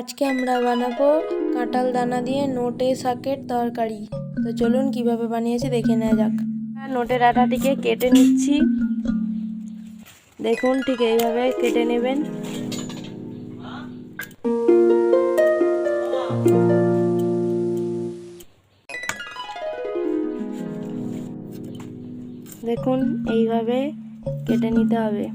আজকে আমরা বানাবো কাঁঠাল দানা দিয়ে নোটে শাকের তরকারি। তো চলুন কীভাবে বানিয়েছি দেখে নেওয়া যাক। নোটের আটাটিকে কেটে নিচ্ছি। দেখুন ঠিক এইভাবে কেটে নেবেন। দেখুন এইভাবে কেটে নিতে হবে।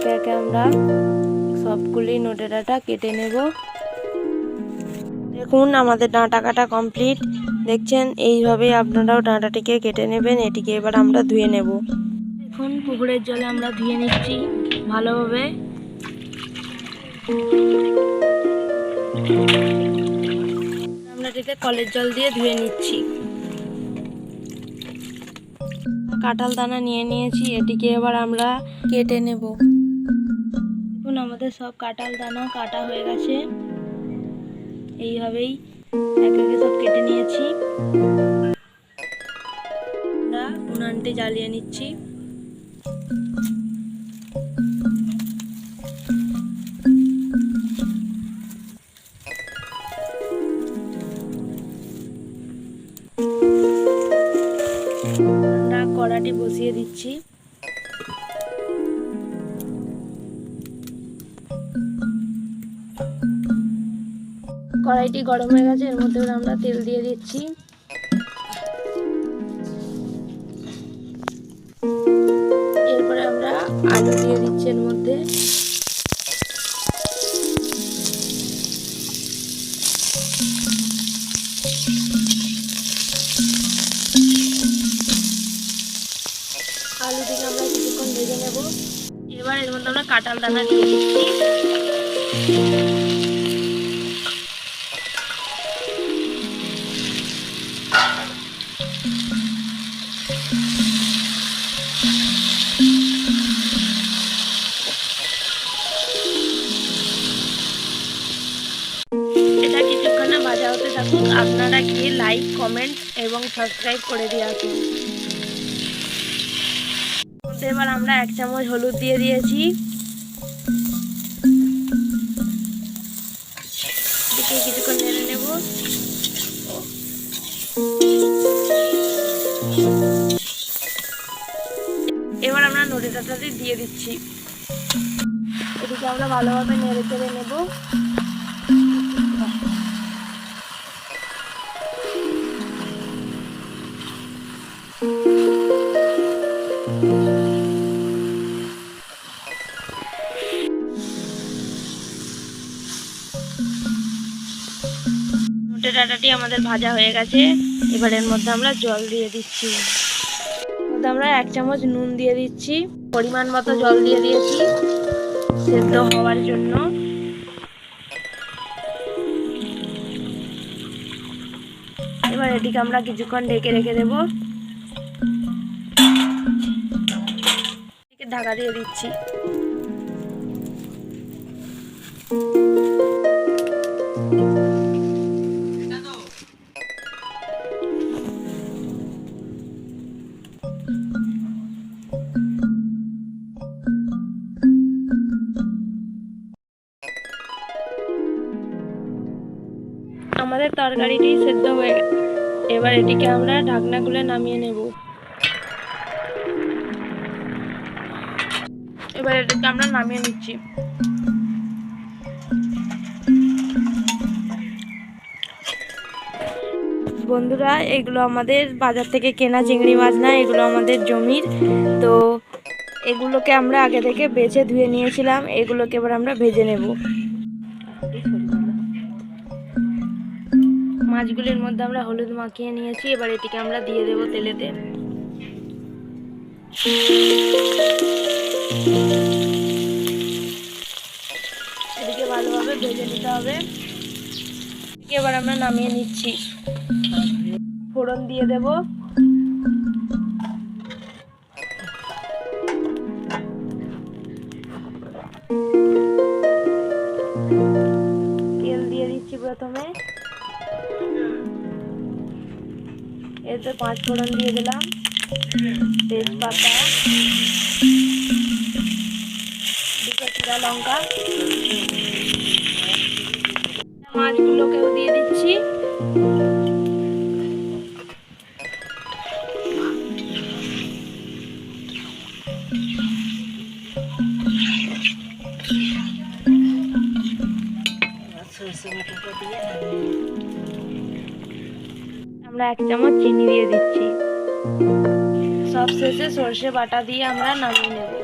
একে একে আমরা সবগুলি নোটে ডাটা কেটে নেব। দেখুন, আমাদের ডাঁটা কাটা কমপ্লিট। দেখছেন, এইভাবেই আপনারাও ডাঁটাটিকে কেটে নেবেন, এটিকে এবার আমরা ধুয়ে নেব। দেখুন, পুকুরের জলে আমরা ধুয়ে নিচ্ছি ভালোভাবে। আমরা কলের জল দিয়ে ধুয়ে নিচ্ছি। কাঁঠাল দানা নিয়ে নিয়েছি, এটিকে এবার আমরা কেটে নেব। আমাদের সব কাঁঠাল দানা কাটা হয়ে গেছে। এইভাবেই এক একে সব কেটে নিয়েছি। উনানটি জ্বালিয়ে নিচ্ছি। কড়াটি বসিয়ে দিচ্ছি। কড়াইটি গরম হয়ে গেছে এর মধ্যে আমরা তেল দিয়ে দিচ্ছি। এরপরে আমরা আলু দিয়ে দিচ্ছি এর মধ্যে। আলু থেকে আমরা কিছুক্ষণ ভেজে নেব। এবার এর মধ্যে আমরা কাঁঠাল দানা দিয়ে দিচ্ছি। আপনারা গিয়ে লাইক কমেন্ট এবং সাবস্ক্রাইব করে দিয়ে আসুন। এবার আমরা এক চামচ হলুদ দিয়ে দিয়েছি। কিছুক্ষণ নেড়ে নেব। এবার আমরা নড়ে দিয়ে দিচ্ছি। এদিকে আমরা ভালোভাবে নেড়ে চেড়ে নেব। ডাটাটি আমাদের ভাজা হয়ে গেছে। এবার এর মধ্যে আমরা জল দিয়ে দিচ্ছি। আমরা এক চামচ নুন দিয়ে দিচ্ছি। পরিমাণ মতো জল দিয়ে দিয়েছি। সেদ্ধ হওয়ার জন্য। এবার এটিকে আমরা কিছুক্ষণ ঢেকে রেখে দেবো। ঢাকা দিয়ে দিচ্ছি। আমাদের তরকারিটি সেদ্ধ হয়ে গেছে। এবার এটিকে আমরা ঢাকনা খুলে নামিয়ে নেব। এবার এটাকে আমরা নামিয়ে নিচ্ছি। বন্ধুরা, এগুলো আমাদের বাজার থেকে কেনা চিংড়ি মাছ না এগুলো আমাদের জমির। তো এগুলোকে আমরা আগে থেকে বেছে ধুয়ে নিয়েছিলাম, এগুলোকে এবার আমরা ভেজে নেব। মাছগুলির মধ্যে আমরা হলুদ মাখিয়ে নিয়েছি, এবার এটিকে আমরা দিয়ে দেব তেলেতে। এদিকে ভালোভাবে ভেজে নিতে হবে। এবার আমরা নামিয়ে নিচ্ছি। ফোড়ন দিয়ে দেব। তেল দিয়ে দিচ্ছি প্রথমে। এতে পাঁচ ফোড়ন দিয়ে দিলাম। তেজপাতা। দুটো লঙ্কা। মাছগুলোকেও দিয়ে দিচ্ছি। আমরা এক চামচ চিনি দিয়ে দিচ্ছি। সব শেষে সর্ষে বাটা দিয়ে আমরা নামিয়ে নেব।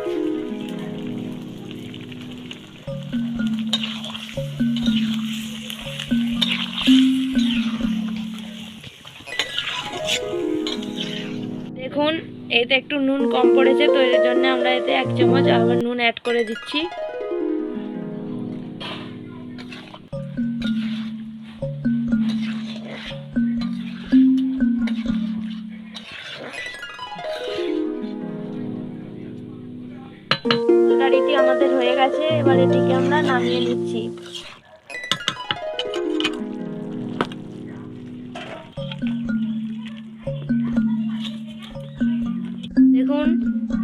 এতে একটু নুন কম পড়েছে, তো এর জন্য আমরা এতে এক চামচ আবার নুন অ্যাড করে দিচ্ছি। আমাদের হয়ে গেছে, এবার এটিকে আমরা নামিয়ে নিচ্ছি।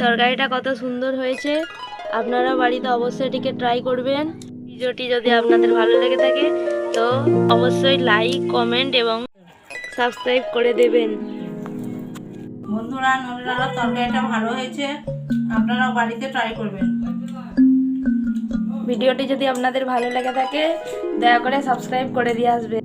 তরকারিটা কত সুন্দর হয়েছে। আপনারা বাড়িতে অবশ্যই এটিকে ট্রাই করবেন। ভিডিওটি যদি আপনাদের ভালো লেগে থাকে তো অবশ্যই লাইক কমেন্ট এবং সাবস্ক্রাইব করে দেবেন। বন্ধুরা তরকারিটা ভালো হয়েছে আপনারাও বাড়িতে ট্রাই করবেন। ভিডিওটি যদি আপনাদের ভালো লেগে থাকে দয়া করে সাবস্ক্রাইব করে দিয়ে আসবেন।